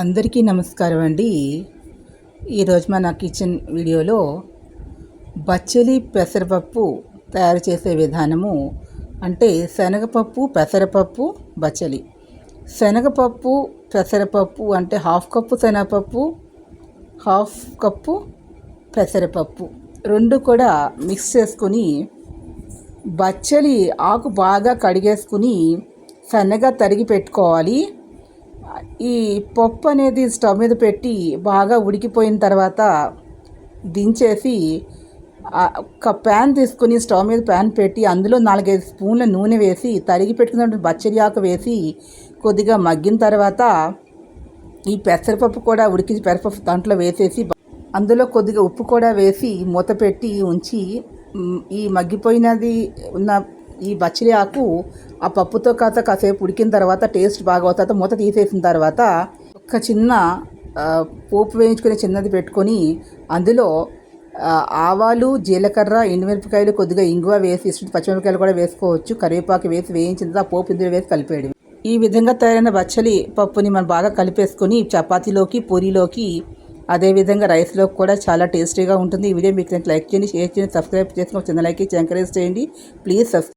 అందరికీ నమస్కారం అండి. ఈరోజు మన కిచెన్ వీడియోలో బచ్చలి పెసరపప్పు తయారు చేసే విధానము అంటే శనగపప్పు పెసరపప్పు బచ్చలి. శనగపప్పు పెసరపప్పు అంటే హాఫ్ కప్పు శనగపప్పు హాఫ్ కప్పు పెసరపప్పు. రెండు కూడా మిక్స్ చేసుకొని బచ్చలి ఆకు బాగా కడిగేసుకుని సన్నగా తరిగి పెట్టుకోవాలి. ఈ పప్పు అనేది స్టవ్ మీద పెట్టి బాగా ఉడికిపోయిన తర్వాత దించేసి ఒక ప్యాన్ తీసుకుని స్టవ్ మీద ప్యాన్ పెట్టి అందులో నాలుగైదు స్పూన్ల నూనె వేసి తరిగి పెట్టుకున్న బచ్చలి ఆకు వేసి కొద్దిగా మగ్గిన తర్వాత ఈ పెసరపప్పు కూడా ఉడికి పెసరపప్పు దాంట్లో వేసేసి అందులో కొద్దిగా ఉప్పు కూడా వేసి మూత పెట్టి ఉంచి ఈ మగ్గిపోయినది ఉన్న ఈ బచ్చలి ఆకు ఆ పప్పుతో కాస్త కాసేపు ఉడికిన తర్వాత టేస్ట్ బాగా అవుతుంది మూత తీసేసిన తర్వాత ఒక చిన్న పోపు వేయించుకునే చిన్నది పెట్టుకొని అందులో ఆవాలు జీలకర్ర ఎండుమిరపకాయలు కొద్దిగా ఇంగువ వేసి ఇష్టం పచ్చిమిరపకాయలు కూడా వేసుకోవచ్చు కరివేపాకు వేసి వేయించిన తర్వాత పోపు ఇందులో వేసి కలిపేయడం ఈ విధంగా తయారైన బచ్చలి పప్పుని మనం బాగా కలిపేసుకొని చపాతీలోకి పూరీలోకి అదేవిధంగా రైస్లోకి కూడా చాలా టేస్టీగా ఉంటుంది. ఈ వీడియో మీకు లైక్ చేయండి షేర్ చేయండి సబ్స్క్రైబ్ చేసుకొని చిన్న లైక్ ఇచ్చి ఎంకరేజ్ చేయండి. Please subscribe